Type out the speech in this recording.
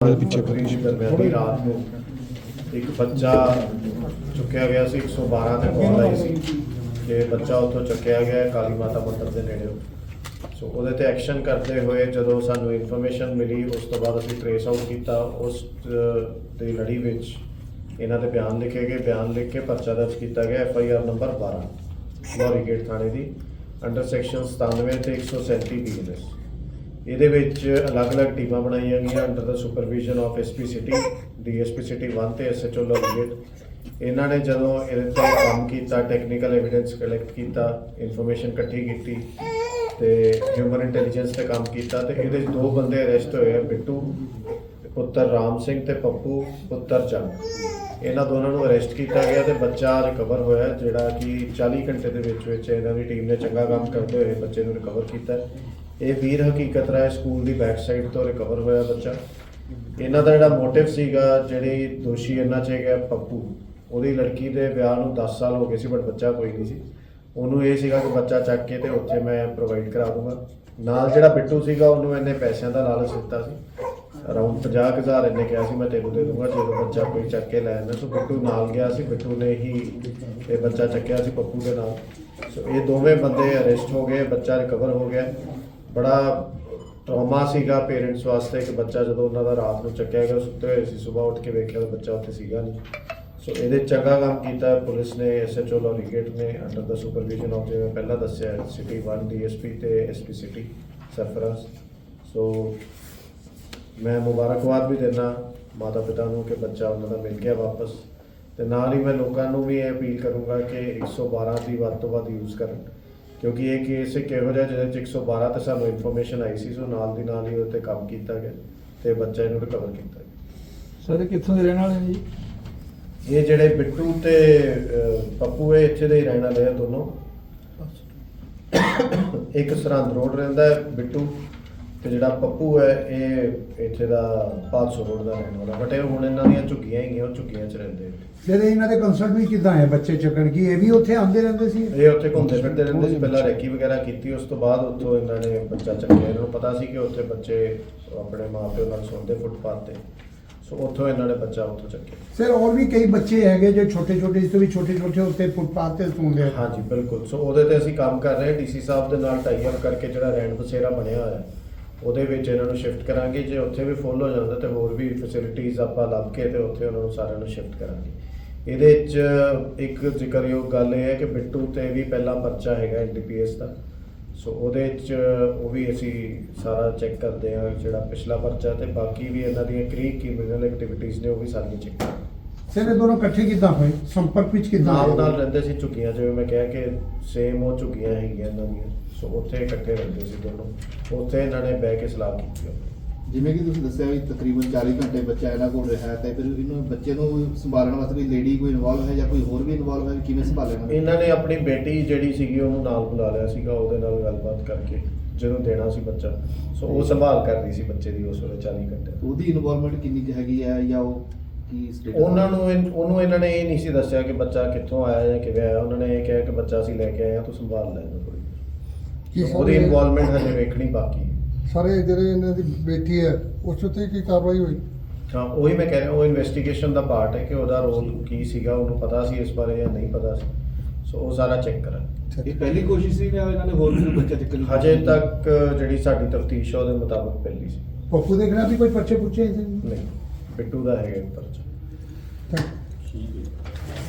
ਪਿੱਛੇ ਤਕਰੀਬਨ ਦਰਮਿਆਨੀ ਰਾਤ ਨੂੰ ਇੱਕ ਬੱਚਾ ਚੁੱਕਿਆ ਗਿਆ ਸੀ 112 ਤੇ ਕਾਲ ਆਈ ਸੀ ਕਿ ਬੱਚਾ ਉੱਥੋਂ ਚੁੱਕਿਆ ਗਿਆ ਹੈ, ਕਾਲੀ ਮਾਤਾ ਮੰਦਰ ਦੇ ਨੇੜੇ। ਸੋ ਉਹਦੇ ਤੇ ਐਕਸ਼ਨ ਕਰਦੇ ਹੋਏ ਜਦੋਂ ਸਾਨੂੰ ਇਨਫੋਰਮੇਸ਼ਨ ਮਿਲੀ, ਉਸ ਤੋਂ ਬਾਅਦ ਅਸੀਂ ਟ੍ਰੇਸ ਆਊਟ ਕੀਤਾ। ਉਸ ਦੀ ਲੜੀ ਵਿੱਚ ਇਹਨਾਂ ਦੇ ਬਿਆਨ ਲਿਖੇ ਗਏ। ਬਿਆਨ ਲਿਖ ਕੇ ਪਰਚਾ ਦਰਜ ਕੀਤਾ ਗਿਆ, ਐਫ ਆਈ ਆਰ ਨੰਬਰ 12 ਲੋਰੀ ਗੇਟ ਥਾਣੇ ਦੀ, ਅੰਡਰ ਸੈਕਸ਼ਨ 97 ਤੇ 137 ਬੀਐਨਐਸ। ਇਹਦੇ ਵਿੱਚ ਅਲੱਗ-ਅਲੱਗ ਟੀਮਾਂ ਬਣਾਈਆਂ ਗਈਆਂ under the supervision of SP city DSP city 1 ਤੇ ਐਸਐਚਓ ਲੋਗੇਟ ਇਹਨਾਂ ਨੇ ਜਦੋਂ ਇਹਦੇ ਤੇ ਕੰਮ ਕੀਤਾ ਟੈਕਨੀਕਲ ਐਵੀਡੈਂਸ ਕਲੈਕਟ ਕੀਤਾ ਇਨਫੋਰਮੇਸ਼ਨ ਇਕੱਠੀ ਕੀਤੀ ਤੇ ਹਿਊਮਨ ਇੰਟੈਲੀਜੈਂਸ ਤੇ ਕੰਮ ਕੀਤਾ ਤੇ ਇਹਦੇ 'ਚ ਦੋ ਬੰਦੇ ਅਰੈਸਟ ਹੋਏ ਆ, ਬਿੱਟੂ, ਪੁੱਤਰ ਰਾਮ ਸਿੰਘ ਤੇ ਪੱਪੂ, ਪੁੱਤਰ ਚੰਦ। ਇਹਨਾਂ ਦੋਨਾਂ ਨੂੰ ਅਰੈਸਟ ਕੀਤਾ ਗਿਆ ਤੇ ਬੱਚਾ ਰਿਕਵਰ ਹੋਇਆ, ਜਿਹੜਾ ਕਿ 40 ਘੰਟੇ ਦੇ ਵਿੱਚ ਵਿੱਚ ਇਹਨਾਂ ਦੀ ਟੀਮ ਨੇ ਚੰਗਾ ਕੰਮ ਕਰਦੇ ਹੋਏ ਬੱਚੇ ਨੂੰ ਰਿਕਵਰ ਕੀਤਾ। ਇਹ ਵੀਰ ਹਕੀਕਤ ਰਾਏ ਸਕੂਲ ਦੀ ਬੈਕ ਸਾਈਡ ਤੋਂ ਰਿਕਵਰ ਹੋਇਆ ਬੱਚਾ। ਇਹਨਾਂ ਦਾ ਜਿਹੜਾ ਮੋਟਿਵ ਸੀਗਾ, ਜਿਹੜੀ ਦੋਸ਼ੀ ਇਹਨਾਂ 'ਚ ਹੈਗਾ, ਪੱਪੂ। ਉਹਦੀ ਲੜਕੀ ਦੇ ਵਿਆਹ ਨੂੰ 10 ਸਾਲ ਹੋ ਗਏ ਸੀ ਬਟ ਬੱਚਾ ਕੋਈ ਨਹੀਂ ਸੀ। ਉਹਨੂੰ ਇਹ ਸੀਗਾ ਕਿ ਬੱਚਾ ਚੱਕ ਕੇ ਤੇ ਉੱਥੇ ਮੈਂ ਪ੍ਰੋਵਾਈਡ ਕਰਾ ਦੂੰਗਾ। ਨਾਲ ਜਿਹੜਾ ਬਿੱਟੂ ਸੀਗਾ, ਉਹਨੂੰ ਇਹਨੇ ਪੈਸਿਆਂ ਦਾ ਲਾਲਚ ਦਿੱਤਾ ਸੀ। ਅਰਾਊਂਡ 50000 ਇਹਨੇ ਕਿਹਾ ਸੀ, ਮੈਂ ਤੈਨੂੰ ਦੇ ਦੂੰਗਾ, ਜਦੋਂ ਬੱਚਾ ਕੋਈ ਚੱਕ ਕੇ ਲੈ ਆਉਂਦਾ। ਸੋ ਬਿੱਟੂ ਨਾਲ ਗਿਆ ਸੀ, ਬਿੱਟੂ ਨੇ ਹੀ ਇਹ ਬੱਚਾ ਚੱਕਿਆ ਸੀ ਪੱਪੂ ਦੇ ਨਾਲ। ਸੋ ਇਹ ਦੋਵੇਂ ਬੰਦੇ ਅਰੈਸਟ ਹੋ ਗਏ, ਬੱਚਾ ਰਿਕਵਰ ਹੋ ਗਿਆ। ਬੜਾ ਟਰਾਮਾ ਸੀਗਾ ਪੇਰੈਂਟਸ ਵਾਸਤੇ ਕਿ ਬੱਚਾ ਜਦੋਂ ਉਹਨਾਂ ਦਾ ਰਾਤ ਨੂੰ ਚੱਕਿਆ ਗਿਆ, ਸੁੱਤੇ ਹੋਏ ਸੀ ਸਵੇਰ ਉੱਠ ਕੇ ਵੇਖਿਆ ਤਾਂ ਬੱਚਾ ਉੱਥੇ ਸੀਗਾ ਨਹੀਂ। ਸੋ ਇਹਦੇ ਚੰਗਾ ਕੰਮ ਕੀਤਾ, ਪੁਲਿਸ ਨੇ ਐਸਐਚਓ ਲੋਰੀਗੇਟ ਨੇ ਅੰਡਰ ਦਾ ਸੁਪਰਵਿਜ਼ਨ ਆਫ ਜਿਵੇਂ ਪਹਿਲਾਂ ਦੱਸਿਆ ਸਿਟੀ 1 ਡੀਐਸਪੀ ਤੇ ਐਸਪੀ ਸਿਟੀ ਸਰਫਰਾਜ਼। ਸੋ ਮੈਂ ਮੁਬਾਰਕਬਾਦ ਵੀ ਦਿੰਦਾ ਮਾਤਾ ਪਿਤਾ ਨੂੰ ਕਿ ਬੱਚਾ ਉਹਨਾਂ ਦਾ ਮਿਲ ਗਿਆ ਵਾਪਸ। ਤੇ ਨਾਲ ਹੀ ਮੈਂ ਲੋਕਾਂ ਨੂੰ ਵੀ ਇਹ ਅਪੀਲ ਕਰੂੰਗਾ ਕਿ 112 ਦੀ ਵੱਧ ਤੋਂ ਵੱਧ ਯੂਜ਼ ਕਰਨ। ਕਿਉਂਕਿ ਇਹ ਕੇਸ ਇੱਕ ਇਹੋ ਜਿਹਾ ਜਿਹਦੇ 'ਚ 112 ਤੇ ਸਾਨੂੰ ਇਨਫੋਰਮੇਸ਼ਨ ਆਈ ਸੀ ਸੋ ਨਾਲ ਦੀ ਨਾਲ ਹੀ ਉਹ ਤੇ ਕੰਮ ਕੀਤਾ ਗਿਆ ਤੇ ਬੱਚਾ ਇਹਨੂੰ ਰਿਕਵਰ ਕੀਤਾ ਗਿਆ। ਸਰ ਕਿੱਥੋਂ ਦੇ ਰਹਿਣ ਵਾਲੇ ਨੇ ਜੀ? ਇਹ ਜਿਹੜੇ ਬਿੱਟੂ ਤੇ ਪੱਪੂ ਇਹ ਇੱਥੇ ਦੇ ਹੀ ਰਹਿਣ ਵਾਲੇ ਆ ਦੋਨੋਂ। ਇੱਕ ਸਰਹੰਦ ਰੋਡ ਰਹਿੰਦਾ ਹੈ ਬਿੱਟੂ। ਤੇ ਜਿਹੜਾ ਪੱਪੂ ਹੈ ਇਹ ਇੱਥੇ ਦਾ 500 ਰੋਡ ਦਾ ਰਹਿਣ ਵਾਲਾ। ਬਟ ਇਹ ਹੁਣ ਇਹਨਾਂ ਦੀਆਂ ਝੁੱਗੀਆਂ ਹੈਗੀਆਂ ਉਹ ਝੁੱਗੀਆਂ 'ਚ ਰਹਿੰਦੇ। ਫਿਰ ਇਹਨਾਂ ਦੇ ਕੰਸਰਟ ਵੀ ਕਿਦਾਂ ਹੈ ਬੱਚੇ ਚੱਕਣ ਕੀ ਇਹ ਵੀ ਉੱਥੇ ਆਉਂਦੇ ਰਹਿੰਦੇ ਸੀ? ਇਹ ਉੱਥੇ ਘੁੰਮਦੇ ਫਿਰਦੇ ਰਹਿੰਦੇ ਸੀ ਪਹਿਲਾਂ ਰੈਕੀ ਵਗੈਰਾ ਕੀਤੀ ਉਸ ਤੋਂ ਬਾਅਦ ਉੱਥੋਂ ਇਹਨਾਂ ਨੇ ਬੱਚਾ ਚੱਕਿਆ। ਇਹਨਾਂ ਨੂੰ ਪਤਾ ਸੀ ਕਿ ਉੱਥੇ ਬੱਚੇ ਆਪਣੇ ਮਾਪਿਓ ਨਾਲ ਸੌਂਦੇ ਫੁੱਟਪਾਥ ਤੇ। ਸੋ ਉੱਥੋਂ ਇਹਨਾਂ ਨੇ ਬੱਚਾ ਉੱਥੋਂ ਚੱਕਿਆ। ਸਰ ਹੋਰ ਵੀ ਕਈ ਬੱਚੇ ਹੈਗੇ ਜੋ ਛੋਟੇ ਛੋਟੇ ਇਸ ਤੋਂ ਵੀ ਛੋਟੇ ਛੋਟੇ ਉੱਤੇ ਫੁੱਟਪਾਥ ਤੇ ਸੌਂਦੇ ਆ। ਹਾਂਜੀ ਬਿਲਕੁਲ। ਸੋ ਉਹਦੇ ਤੇ ਅਸੀਂ ਕੰਮ ਕਰ ਰਹੇ ਹਾਂ ਡੀਸੀ ਸਾਹਿਬ ਦੇ ਨਾਲ ਟਾਈ ਅਪ ਕਰਕੇ ਜਿਹੜਾ ਰੈਂਟ ਬਸੇਰਾ ਬਣਿਆ ਹੋਇਆ। ਹੈ ਉਹਦੇ ਵਿੱਚ ਇਹਨਾਂ ਨੂੰ ਸ਼ਿਫਟ ਕਰਾਂਗੇ ਜੇ ਉੱਥੇ ਵੀ ਫੁੱਲ ਹੋ ਜਾਂਦਾ ਤੇ ਹੋਰ ਵੀ ਫੈਸਿਲਿਟੀਆਂ ਆਪਾਂ ਲੱਭ ਕੇ ਤੇ ਉੱਥੇ ਉਹਨਾਂ ਨੂੰ ਸਾਰਿਆਂ ਨੂੰ ਸ਼ਿਫਟ ਕਰਾਂਗੇ। ਇਹਦੇ ਵਿੱਚ ਇੱਕ ਜ਼ਿਕਰਯੋਗ ਗੱਲ ਇਹ ਹੈ ਕਿ ਬਿੱਟੂ ਤੇ ਵੀ ਪਹਿਲਾ ਪਰਚਾ ਹੈਗਾ ਐਨਡੀਪੀਐਸ ਦਾ। ਸੋ ਉਹਦੇ ਵਿੱਚ ਉਹ ਵੀ ਅਸੀਂ ਸਾਰਾ ਚੈੱਕ ਕਰਦੇ ਹਾਂ ਜਿਹੜਾ ਪਿਛਲਾ ਪਰਚਾ ਤੇ ਬਾਕੀ ਵੀ ਇਹਨਾਂ ਦੀਆਂ ਕਈ ਕ੍ਰਿਮੀਨਲ ਐਕਟੀਵਿਟੀਜ਼ ਨੇ ਉਹ ਵੀ ਸਾਰੀਆਂ ਚੈੱਕ ਕਰਾਂਗੇ। ਸਰ ਇਹ ਦੋਨੋਂ ਇਕੱਠੇ ਕਿਦਾਂ ਹੋਏ? ਸੰਪਰਕ ਵਿੱਚ ਕਿਦਾਂ ਨਾਲ ਨਾਲ ਰਹਿੰਦੇ ਸੀ ਝੁੱਗੀਆਂ ਜਿਵੇਂ ਮੈਂ ਕਿਹਾ ਕਿ ਸੇਮ ਉਹ ਝੁੱਗੀਆਂ ਹੈਗੀਆਂ ਇਹਨਾਂ ਦੀਆਂ। ਸੋ ਉੱਥੇ ਇਕੱਠੇ ਰਹਿੰਦੇ ਸੀ ਦੋਨੋਂ ਉੱਥੇ ਇਹਨਾਂ ਨੇ ਬਹਿ ਕੇ ਸਲਾਹ ਕੀਤੀ। ਜਿਵੇਂ ਕਿ ਤੁਸੀਂ ਦੱਸਿਆ ਵੀ ਤਕਰੀਬਨ 40 ਘੰਟੇ ਬੱਚਾ ਇਹਨਾਂ ਕੋਲ ਰਿਹਾ ਤੇ ਫਿਰ ਇਹਨੂੰ ਬੱਚੇ ਨੂੰ ਸੰਭਾਲਣ ਵਾਸਤੇ ਕੋਈ ਲੇਡੀ ਕੋਈ ਇਨਵੋਲਵ ਹੈ ਜਾਂ ਕੋਈ ਹੋਰ ਵੀ ਇਨਵੋਲਵ ਹੈ ਕਿਵੇਂ ਸੰਭਾਲਣਾ ਇਹਨਾਂ ਨੇ ਆਪਣੀ ਬੇਟੀ ਜਿਹੜੀ ਸੀਗੀ ਉਹਨੂੰ ਨਾਲ ਬੁਲਾ ਲਿਆ ਸੀਗਾ ਉਹਦੇ ਨਾਲ ਗੱਲਬਾਤ ਕਰਕੇ ਜਦੋਂ ਦੇਣਾ ਸੀ ਬੱਚਾ ਸੋ ਉਹ ਸੰਭਾਲ ਕਰ ਰਹੀ ਸੀ ਬੱਚੇ ਦੀ ਉਸ ਵੇਲੇ 40 ਘੰਟੇ ਉਹਦੀ ਇਨਵੋਲਵਮੈਂਟ ਕਿੰਨੀ ਕੁ ਹੈਗੀ ਹੈ ਜਾਂ ਉਹ ਕੀ? ਉਹਨਾਂ ਨੂੰ ਉਹਨੂੰ ਇਹਨਾਂ ਨੇ ਇਹ ਨਹੀਂ ਸੀ ਦੱਸਿਆ ਕਿ ਬੱਚਾ ਕਿੱਥੋਂ ਆਇਆ ਜਾਂ ਕਿਵੇਂ ਆਇਆ ਉਹਨਾਂ ਨੇ ਇਹ ਕਿਹਾ ਕਿ ਬੱਚਾ ਅਸੀਂ ਲੈ ਕੇ ਆਏ ਹਾਂ ਤੂੰ ਸੰਭਾਲ ਲੈ ਇਹਨੂੰ ਉਹਦੀ ਇਨਵੋਲਵਮੈਂਟ ਹਜੇ ਵੇਖਣੀ ਬਾਕੀ ਹੈ। ਸਾਰੇ ਜਿਹੜੇ ਇਹਨਾਂ ਦੀ ਬੇਟੀ ਹੈ ਉਸ ਉੱਤੇ ਕੀ ਕਾਰਵਾਈ ਹੋਈ? ਹਾਂ ਉਹੀ ਮੈਂ ਕਹਿ ਰਿਹਾ ਉਹ ਇਨਵੈਸਟੀਗੇਸ਼ਨ ਦਾ ਪਾਰਟ ਹੈ ਕਿ ਉਹਦਾ ਰੋਲ ਕੀ ਸੀਗਾ ਉਹਨੂੰ ਪਤਾ ਸੀ ਇਸ ਬਾਰੇ ਜਾਂ ਨਹੀਂ ਪਤਾ ਸੀ। ਸੋ ਉਹ ਸਾਰਾ ਚੈੱਕ ਕਰਾਂ ਇਹ ਪਹਿਲੀ ਕੋਸ਼ਿਸ਼ ਸੀ ਜਾਂ ਇਹਨਾਂ ਨੇ ਹੋਰ ਵੀ ਬੱਚਾ ਚੱਕਣ ਹਜੇ ਤੱਕ ਜਿਹੜੀ ਸਾਡੀ ਤਫਤੀਸ਼ ਹੈ ਉਹਦੇ ਮੁਤਾਬਕ ਪਹਿਲੀ ਸੀ। ਪੱਪੂ ਦੇ ਖਿਲਾਫ ਵੀ ਕੋਈ ਪਰਚੇ ਪੁੱਛੇ ਨਹੀਂ ਬਿੱਟੂ ਦਾ ਹੈਗਾ ਪਰਚਾ। ਤਾਂ